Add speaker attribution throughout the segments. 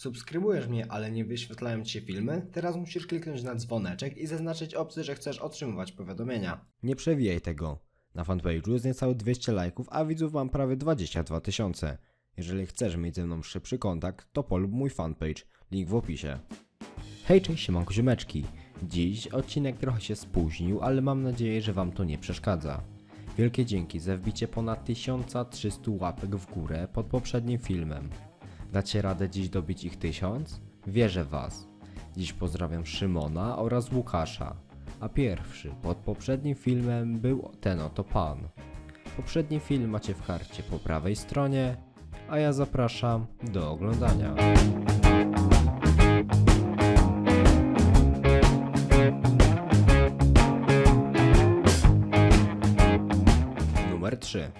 Speaker 1: Subskrybujesz mnie, ale nie wyświetlają Ci się filmy? Teraz musisz kliknąć na dzwoneczek i zaznaczyć opcję, że chcesz otrzymywać powiadomienia. Nie przewijaj tego. Na fanpage'u jest niecałe 200 lajków, a widzów mam prawie 22 tysiące. Jeżeli chcesz mieć ze mną szybszy kontakt, to polub mój fanpage, link w opisie. Hej, cześć, siemanko ziomeczki. Dziś odcinek trochę się spóźnił, ale mam nadzieję, że Wam to nie przeszkadza. Wielkie dzięki za wbicie ponad 1300 łapek w górę pod poprzednim filmem. Dacie radę dziś dobić ich 1000? Wierzę Was. Dziś pozdrawiam Szymona oraz Łukasza. A pierwszy pod poprzednim filmem był ten oto pan. Poprzedni film macie w karcie po prawej stronie, a ja zapraszam do oglądania. Numer 3.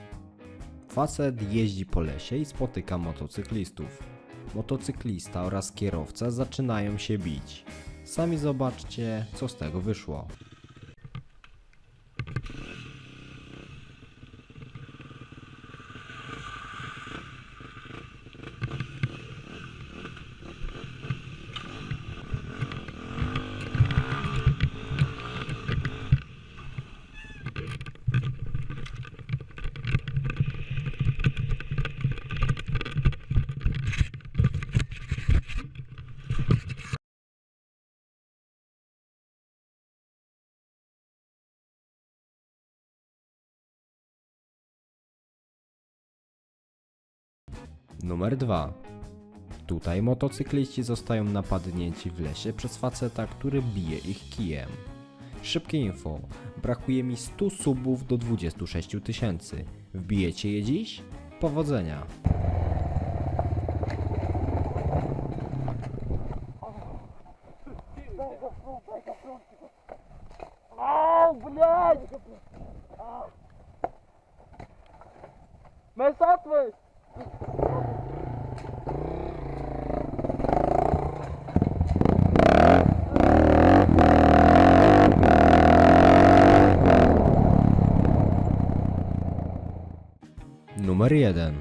Speaker 1: Facet jeździ po lesie i spotyka motocyklistów. Motocyklista oraz kierowca zaczynają się bić. Sami zobaczcie, co z tego wyszło. Numer 2. Tutaj motocykliści zostają napadnięci w lesie przez faceta, który bije ich kijem. Szybkie info. Brakuje mi 100 subów do 26 tysięcy. Wbijecie je dziś? Powodzenia.
Speaker 2: Ау, блядь! Меса твой!
Speaker 1: Numer 1.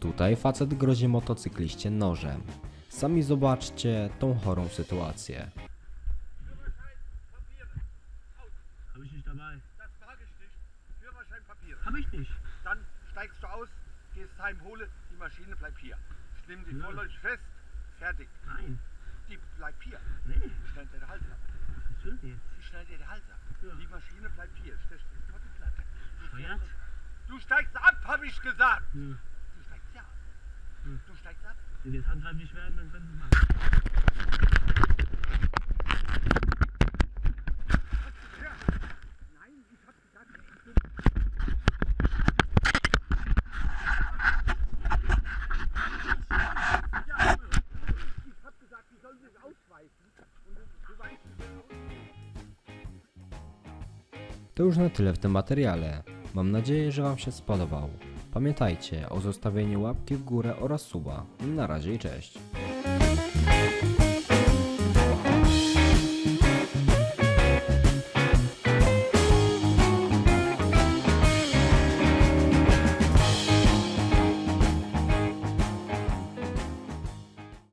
Speaker 1: Tutaj facet grozi motocykliście nożem. Sami zobaczcie tą chorą sytuację.
Speaker 3: Habe ich nicht dabei.
Speaker 4: Das frage ich nicht. Führerscheinpapier.
Speaker 3: Habe ich nicht.
Speaker 4: Dann steigst du aus, gehst heim, hole, die Maschine bleibt hier. Ich nehme die
Speaker 3: Ja.
Speaker 4: vorläufig fest, fertig.
Speaker 3: Nein.
Speaker 4: Die bleibt hier.
Speaker 3: Nee.
Speaker 4: Dir den Hals ab.
Speaker 3: Was will die?
Speaker 4: Ich schneid dir den Hals ab.
Speaker 3: Ja.
Speaker 4: Die Maschine bleibt hier. Stech die Platte. Du,
Speaker 3: Steuert?
Speaker 4: fährst- du steigst ab, habe ich gesagt.
Speaker 3: Ja.
Speaker 4: Du steigst ja ab.
Speaker 3: Hm.
Speaker 4: Du steigst ab.
Speaker 3: Wenn die jetzt handgreiflich werden, dann können sie es machen.
Speaker 4: Nein, ich habe gesagt, ich bin Ja, ich habe gesagt, die sollen sich ausweichen. Und du, du weißt nicht aus.
Speaker 1: To już na tyle w tym materiale. Mam nadzieję, że Wam się spodobał. Pamiętajcie o zostawieniu łapki w górę oraz suba. Na razie i cześć.